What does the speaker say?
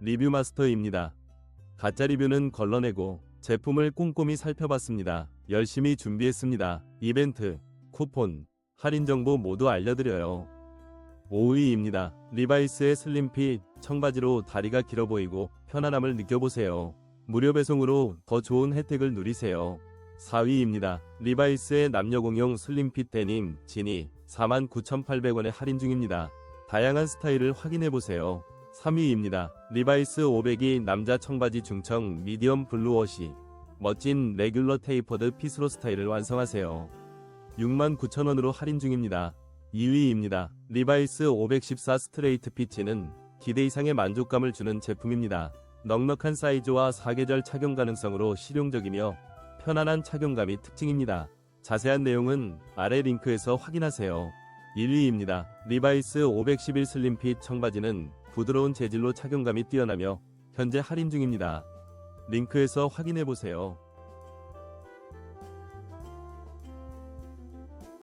리뷰 마스터입니다. 가짜 리뷰는 걸러내고 제품을 꼼꼼히 살펴봤습니다. 열심히 준비했습니다. 이벤트, 쿠폰, 할인 정보 모두 알려드려요. 5위입니다. 리바이스의 슬림핏 청바지로 다리가 길어 보이고 편안함을 느껴보세요. 무료 배송으로 더 좋은 혜택을 누리세요. 4위입니다. 리바이스의 남녀 공용 슬림핏 데님 진이 49,800원에 할인 중입니다. 다양한 스타일을 확인해보세요. 3위입니다. 리바이스 500이 남자 청바지 중청 미디엄 블루워시 멋진 레귤러 테이퍼드 핏으로 스타일을 완성하세요. 69,000원으로 할인 중입니다. 2위입니다. 리바이스 514 스트레이트 피치는 기대 이상의 만족감을 주는 제품입니다. 넉넉한 사이즈와 사계절 착용 가능성으로 실용적이며 편안한 착용감이 특징입니다. 자세한 내용은 아래 링크에서 확인하세요. 1위입니다. 리바이스 511 슬림핏 청바지는 부드러운 재질로 착용감이 뛰어나며 현재 할인 중입니다. 링크에서 확인해보세요.